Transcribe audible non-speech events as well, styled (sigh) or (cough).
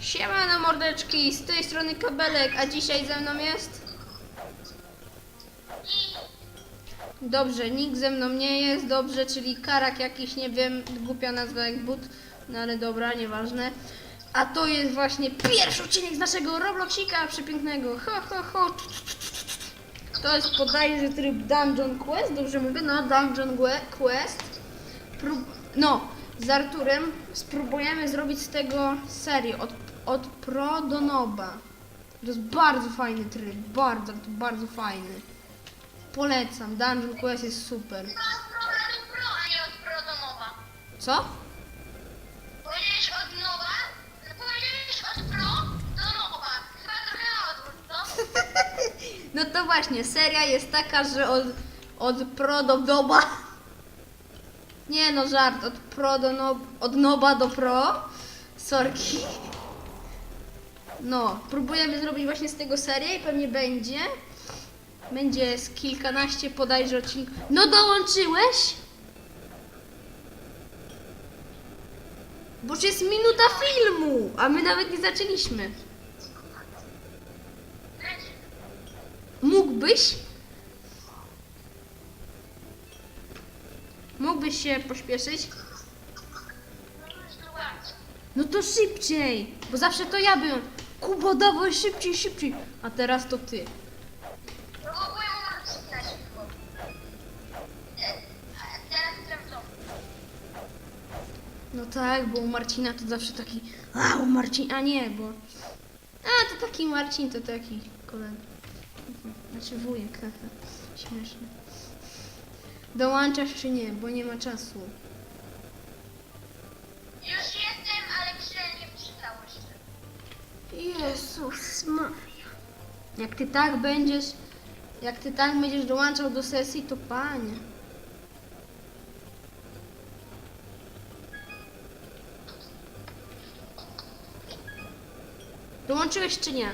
Siemano mordeczki, z tej strony kabelek, a dzisiaj ze mną jest... Dobrze, nikt ze mną nie jest, dobrze, czyli karak jakiś, nie wiem, głupia nazwa jak but, no ale dobra, nieważne. A to jest właśnie pierwszy odcinek z naszego Robloxika przepięknego, ho ho ho. To jest bodajże tryb Dungeon Quest, dobrze mówię? No, Dungeon Quest. Prób... No, z Arturem spróbujemy zrobić z tego serię od, od pro do noba. To jest bardzo fajny tryb, bardzo, to bardzo fajny. Polecam, Dungeon Quest jest super. Pro, pro, pro, pro, a nie od pro do nowa. Co? Powiedziałeś od nowa? Powiedziałeś od pro do nowa. Chyba trochę na odwrót, no? (laughs) No to właśnie, seria jest taka, że od, od pro do noba. Nie no, żart, od pro do no, od noba do pro. Sorki. No, próbujemy zrobić właśnie z tego serię i pewnie będzie. Będzie z kilkanaście podajże odcinków. No dołączyłeś? Bo jest minuta filmu, a my nawet nie zaczęliśmy. Mógłbyś? Mógłbyś się pośpieszyć? No to szybciej, bo zawsze to ja byłem. Kubo, dawaj szybciej, szybciej. A teraz to ty. No bo ja szybko. Teraz. No tak, bo u Marcina to zawsze taki. A, u Marcina, a nie, bo. A, to taki Marcin, to taki kolega. Znaczy wujek, haha. Śmieszne. Dołączasz czy nie, bo nie ma czasu. Już jestem, ale grze nie przydał jeszcze. Jezus Maria. Jak ty tak będziesz, jak ty tak będziesz dołączał do sesji, to panie. Dołączyłeś czy nie?